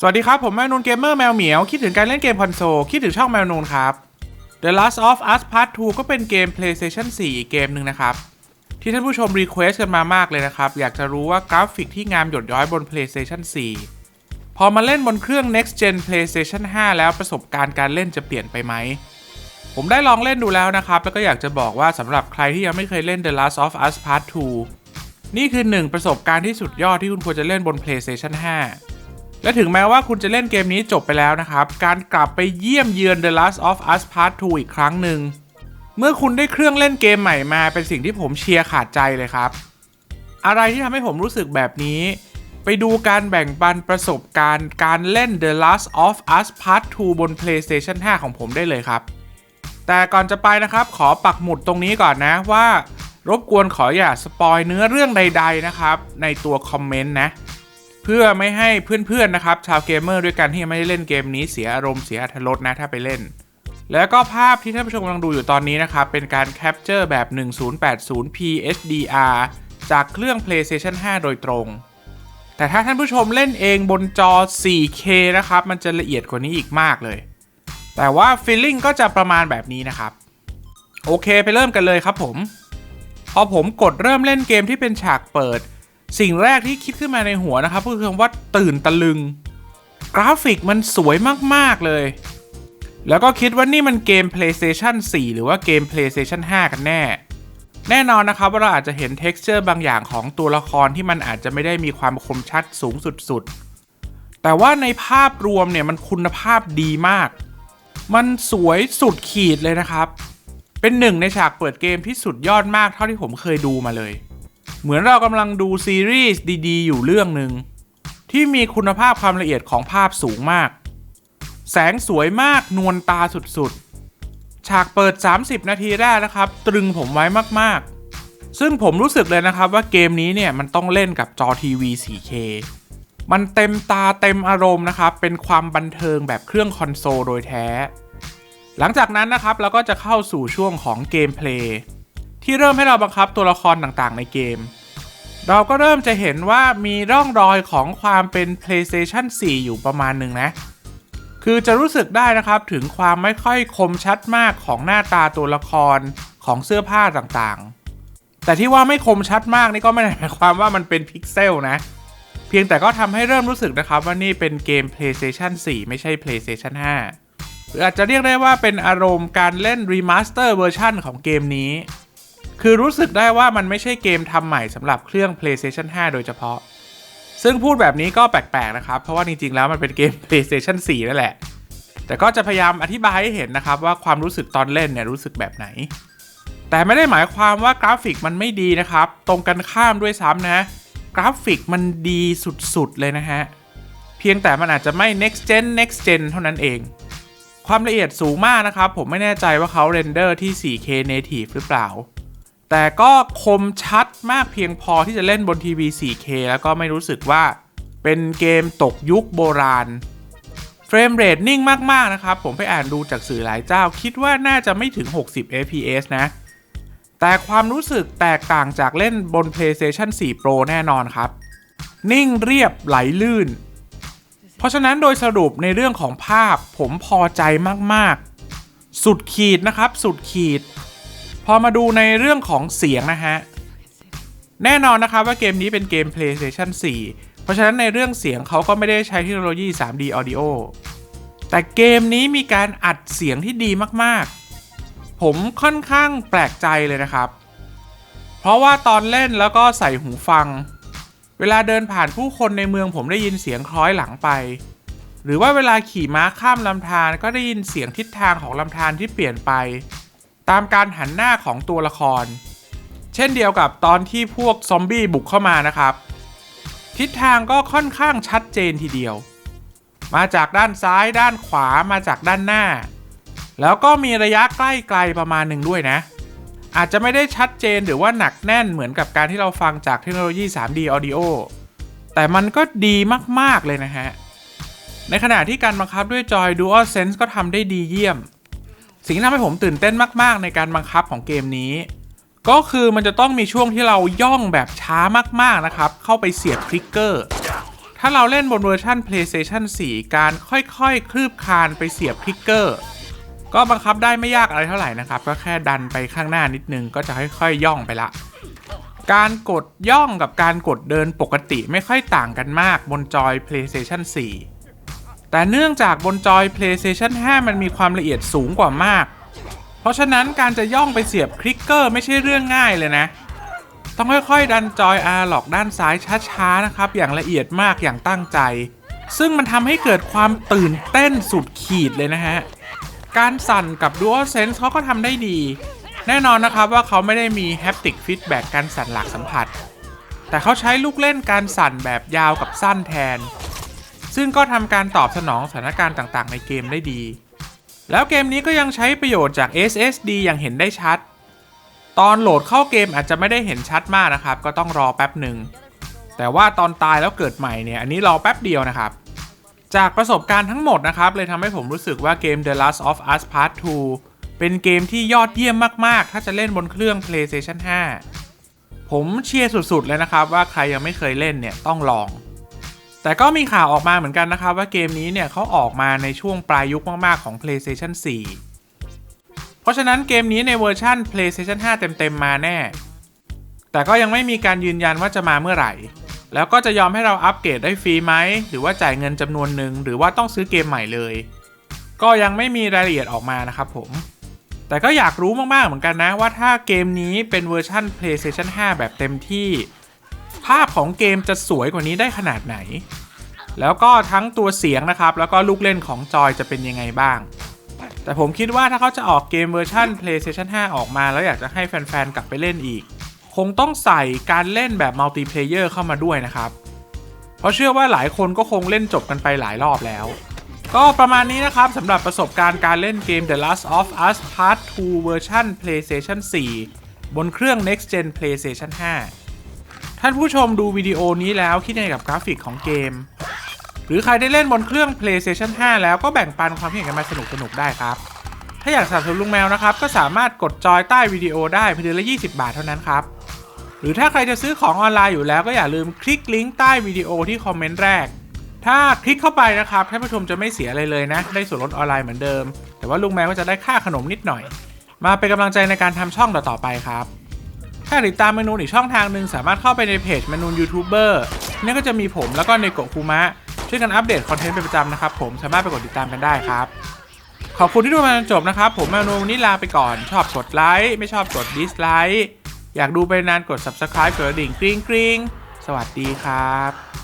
สวัสดีครับ ผมแมวนูนเกมเมอร์แมวเหมียว คิดถึงการเล่นเกมคอนโซล คิดถึงช่องแมวนูนครับ The Last of Us Part 2 ก็เป็นเกม PlayStation 4 อีกเกมหนึ่งนะครับ ที่ท่านผู้ชมรีเควสกันมามากเลยนะครับ อยากจะรู้ว่ากราฟิกที่งามหยดย้อยบน PlayStation 4 พอมาเล่นบนเครื่อง Next Gen PlayStation 5 แล้วประสบการณ์การเล่นจะเปลี่ยนไปไหม ผมได้ลองเล่นดูแล้วนะครับ แล้วก็อยากจะบอกว่าสำหรับใครที่ยังไม่เคยเล่น The Last of Us Part 2 นี่คือหนึ่งประสบการณ์ที่สุดยอดที่คุณควรจะเล่นบน PlayStation 5 และถึงแม้ว่าคุณจะเล่นเกมนี้จบไปแล้วนะครับ การกลับไปเยี่ยมเยือน The Last of Us Part 2 อีกครั้งหนึ่ง เมื่อคุณได้เครื่องเล่นเกมใหม่มาเป็นสิ่งที่ผมเชียร์ขาดใจเลยครับ อะไรที่ทำให้ผมรู้สึกแบบนี้ ไปดูการแบ่งปันประสบการณ์ การเล่น The Last of Us Part 2 บน PlayStation 5 ของผมได้เลยครับ แต่ก่อนจะไปนะครับขอปักหมุดตรงนี้ก่อนนะว่ารบกวนขออย่าสปอยเนื้อเรื่องใด ๆนะครับ ในตัวคอมเมนต์นะ พื่อไม่ให้เพื่อนๆนะครับชาวเกมเมอร์ด้วยกันที่ยังไม่ได้เล่นเกมนี้เสียอารมณ์เสียอรรถรสนะถ้าไปเล่น แล้วก็ภาพที่ท่านผู้ชมกำลังดูอยู่ตอนนี้นะครับ เป็นการแคปเจอร์แบบ 1080p HDR จากเครื่อง PlayStation 5 โดยตรง แต่ถ้าท่านผู้ชมเล่นเองบนจอ 4K นะครับ มันจะละเอียดกว่านี้อีกมากเลย แต่ว่า feeling ก็จะประมาณแบบนี้นะครับ โอเคไปเริ่มกันเลยครับผม พอผมกดเริ่มเล่นเกมที่เป็นฉากเปิด สิ่งแรกที่คิดขึ้นมาในหัวนะครับก็คือคำว่าตื่นตะลึง กราฟิกมันสวยมากๆเลย แล้วก็คิดว่านี่มันเกม PlayStation 4 หรือว่าเกม PlayStation 5 กันแน่ แน่นอนนะครับว่าเราอาจจะเห็น texture บางอย่างของตัวละครที่มันอาจจะไม่ได้มีความคมชัดสูงสุดๆ แต่ว่าในภาพรวมเนี่ยมันคุณภาพดีมาก มันสวยสุดขีดเลยนะครับ เป็นหนึ่งในฉากเปิดเกมที่สุดยอดมากเท่าที่ผมเคยดูมาเลย เหมือนเรากำลังดูซีรีส์ดีๆ อยู่เรื่องหนึ่งที่มีคุณภาพความละเอียดของภาพสูงมาก แสงสวยมากนวลตาสุดๆ ฉากเปิด 30 นาทีแรกนะครับ ตรึงผมไว้มากๆ ซึ่งผมรู้สึกเลยนะครับว่าเกมนี้เนี่ยมันต้องเล่นกับจอทีวี 4K มันเต็มตาเต็มอารมณ์นะครับ เป็นความบันเทิงแบบเครื่องคอนโซลโดยแท้ หลังจากนั้นนะครับเราก็จะเข้าสู่ช่วงของเกมเพลย์ ที่เริ่มให้เราบังคับตัวละครต่างๆ ในเกม เราก็เริ่มจะเห็นว่ามีร่องรอยของความเป็น PlayStation 4 อยู่ประมาณหนึ่งนะ คือจะรู้สึกได้นะครับถึงความไม่ค่อยคมชัดมากของหน้าตาตัวละครของเสื้อผ้าต่างๆ แต่ที่ว่าไม่คมชัดมากนี่ก็ไม่ได้หมายความว่ามันเป็นพิกเซลนะ เพียงแต่ก็ทำให้เริ่มรู้สึกนะครับว่านี่เป็นเกม PlayStation 4 ไม่ใช่ PlayStation 5หรืออาจจะเรียกได้ว่าเป็นอารมณ์การเล่นรีมาสเตอร์เวอร์ชันของเกมนี้ คือรู้สึกได้ว่ามันไม่ใช่เกมทำใหม่สำหรับเครื่อง PlayStation 5 โดยเฉพาะ ซึ่งพูดแบบนี้ก็แปลกๆนะครับ เพราะว่าจริงๆแล้วมันเป็นเกม PlayStation 4 นั่นแหละ แต่ก็จะพยายามอธิบายให้เห็นนะครับว่าความรู้สึกตอนเล่นเนี่ยรู้สึกแบบไหน แต่ไม่ได้หมายความว่ากราฟิกมันไม่ดีนะครับ ตรงกันข้ามด้วยซ้ำนะ กราฟิกมันดีสุดๆเลยนะฮะ เพียงแต่มันอาจจะไม่ next gen next gen เท่านั้นเองความละเอียดสูงมากนะครับ ผมไม่แน่ใจว่าเขาเรนเดอร์ที่ 4K native หรือเปล่า แต่ก็คมชัดมากเพียงพอที่จะเล่นบนทีวี 4K แล้วก็ไม่รู้สึกว่าเป็นเกมตกยุคโบราณ เฟรมเรทนิ่งมาก ๆ นะครับ ผมไปอ่านดูจากสื่อหลายเจ้า คิดว่าน่าจะไม่ถึง 60 fps นะ แต่ความรู้สึกแตกต่างจากเล่นบน PlayStation 4 Pro แน่นอนครับ นิ่งเรียบไหลลื่น เพราะฉะนั้นโดยสรุปในเรื่องของภาพผมพอใจมาก ๆ สุดขีดนะครับ สุดขีด พอมาดูในเรื่องของเสียงนะฮะ แน่นอนนะครับว่าเกมนี้เป็นเกม PlayStation 4 เพราะฉะนั้นในเรื่องเสียงเขาก็ไม่ได้ใช้เทคโนโลยี 3D Audio แต่เกมนี้มีการอัดเสียงที่ดีมากๆ ผมค่อนข้างแปลกใจเลยนะครับ เพราะว่าตอนเล่นแล้วก็ใส่หูฟัง เวลาเดินผ่านผู้คนในเมืองผมได้ยินเสียงคล้อยหลังไป หรือว่าเวลาขี่ม้าข้ามลำธารก็ได้ยินเสียงทิศทางของลำธารที่เปลี่ยนไป ตามการหันหน้าของตัวละคร เช่นเดียวกับตอนที่พวกซอมบี้บุกเข้ามานะครับ ทิศทางก็ค่อนข้างชัดเจนทีเดียว มาจากด้านซ้ายด้านขวามาจากด้านหน้า แล้วก็มีระยะใกล้ไกลประมาณหนึ่งด้วยนะ อาจจะไม่ได้ชัดเจนหรือว่าหนักแน่นเหมือนกับการที่เราฟังจากเทคโนโลยี 3D Audio แต่มันก็ดีมาก ๆ เลยนะฮะ ในขณะที่การบังคับด้วยจอย DualSense ก็ทำได้ดีเยี่ยม สิ่งที่ทำให้ผมตื่นเต้นมาก ๆ ในการบังคับของเกมนี้ ก็คือมันจะต้องมีช่วงที่เราย่องแบบช้ามาก ๆ นะครับ เข้าไปเสียบทริกเกอร์ ถ้าเราเล่นบนเวอร์ชัน PlayStation 4 การค่อย ๆ คลืบคานไปเสียบคลิกเกอร์ ก็บังคับได้ไม่ยากอะไรเท่าไหร่นะครับ ก็แค่ดันไปข้างหน้านิดนึงก็จะค่อย ๆ ย่องไปละการกดย่องกับการกดเดินปกติไม่ค่อยต่างกันมากบนจอย PlayStation 4 แต่เนื่องจากบนจอย PlayStation 5 มันมีความละเอียดสูงกว่ามาก เพราะฉะนั้นการจะย่องไปเสียบคลิกเกอร์ไม่ใช่เรื่องง่ายเลยนะ ต้องค่อยๆ ดันจอยอาร์ล็อกด้านซ้ายช้าๆนะครับ อย่างละเอียดมากอย่างตั้งใจ ซึ่งมันทำให้เกิดความตื่นเต้นสุดขีดเลยนะฮะ การสั่นกับ DualSense เขาก็ทำได้ดี แน่นอนนะครับว่าเขาไม่ได้มี Haptic Feedback การสั่นหลักสัมผัส แต่เขาใช้ลูกเล่นการสั่นแบบยาวกับสั้นแทน ซึ่งก็ทำการตอบสนองสถานการณ์ต่างๆ ในเกมได้ดี แล้วเกมนี้ก็ยังใช้ประโยชน์จาก SSD อย่างเห็นได้ชัด ตอนโหลดเข้าเกมอาจจะไม่ได้เห็นชัดมากนะครับ ก็ต้องรอแป๊บหนึ่ง แต่ว่าตอนตายแล้วเกิดใหม่เนี่ย อันนี้รอแป๊บเดียวนะครับ จากประสบการณ์ทั้งหมดนะครับ เลยทำให้ผมรู้สึกว่าเกม The Last of Us Part 2 เป็นเกมที่ยอดเยี่ยมมากๆ ถ้าจะเล่นบนเครื่อง PlayStation 5 ผมเชียร์สุดๆเลยนะครับว่าใครยังไม่เคยเล่นเนี่ยต้องลอง แต่ก็มีข่าวออกมาเหมือนกันนะครับว่าเกมนี้เนี่ยเขาออกมาในช่วงปลายยุคมาก ๆ ของ PlayStation 4 เพราะฉะนั้นเกมนี้ในเวอร์ชัน PlayStation 5 เต็ม ๆ มาแน่ แต่ก็ยังไม่มีการยืนยันว่าจะมาเมื่อไหร่ แล้วก็จะยอมให้เราอัปเกรดได้ฟรีไหม หรือว่าจ่ายเงินจำนวนหนึ่ง หรือว่าต้องซื้อเกมใหม่เลย ก็ยังไม่มีรายละเอียดออกมานะครับผม แต่ก็อยากรู้มาก ๆ เหมือนกันนะว่าถ้าเกมนี้เป็นเวอร์ชัน PlayStation 5 แบบเต็มที่ ภาพของเกมจะสวยกว่านี้ได้ขนาดไหน แล้วก็ทั้งตัวเสียงนะครับ แล้วก็ลูกเล่นของจอยจะเป็นยังไงบ้าง แต่ผมคิดว่าถ้าเขาจะออกเกมเวอร์ชัน PlayStation 5 ออกมา แล้วอยากจะให้แฟนๆ กลับไปเล่นอีก คงต้องใส่การเล่นแบบมัลติเพลเยอร์เข้ามาด้วยนะครับ เพราะเชื่อว่าหลายคนก็คงเล่นจบกันไปหลายรอบแล้ว ก็ประมาณนี้นะครับสำหรับประสบการณ์การเล่นเกม The Last of Us Part 2 เวอร์ชัน PlayStation 4 บนเครื่อง Next Gen PlayStation 5 ท่านผู้ชมดูวิดีโอนี้แล้วคิดยังไงกับกราฟิกของเกม หรือใครได้เล่นบนเครื่อง PlayStation 5 แล้วก็แบ่งปันความคิดเห็นกันมาสนุกๆได้ครับ ถ้าอยากสนับสนุนลุงแมวนะครับ ก็สามารถกดจอยใต้วิดีโอได้เพียงเดือนละ 20 บาทเท่านั้นครับ หรือถ้าใครจะซื้อของออนไลน์อยู่แล้วก็อย่าลืมคลิกลิงก์ใต้วิดีโอที่คอมเมนต์แรก ถ้าคลิกเข้าไปนะครับท่านผู้ชมจะไม่เสียอะไรเลยนะ ได้ส่วนลดออนไลน์เหมือนเดิม แต่ว่าลุงแมวก็จะได้ค่าขนมนิดหน่อย มาเป็นกำลังใจในการทำช่องต่อๆไปครับ ถ้าติดตามเมนูอีกช่องทางหนึ่งสามารถเข้าไปในเพจเมนูยูทูบเบอร์นี่ก็จะมีผมแล้วก็ในโกคูมะช่วยกันอัปเดตคอนเทนต์เป็นประจำนะครับผมสามารถไปกดติดตามกันได้ครับ ขอบคุณที่ดูมาจนจบนะครับ ผมเมนูนี้ลาไปก่อน ชอบกดไลค์ไม่ชอบกดดิสไลค์อยากดูไปนานกด subscribe กดดิ่งกริ๊งกริ๊งสวัสดีครับ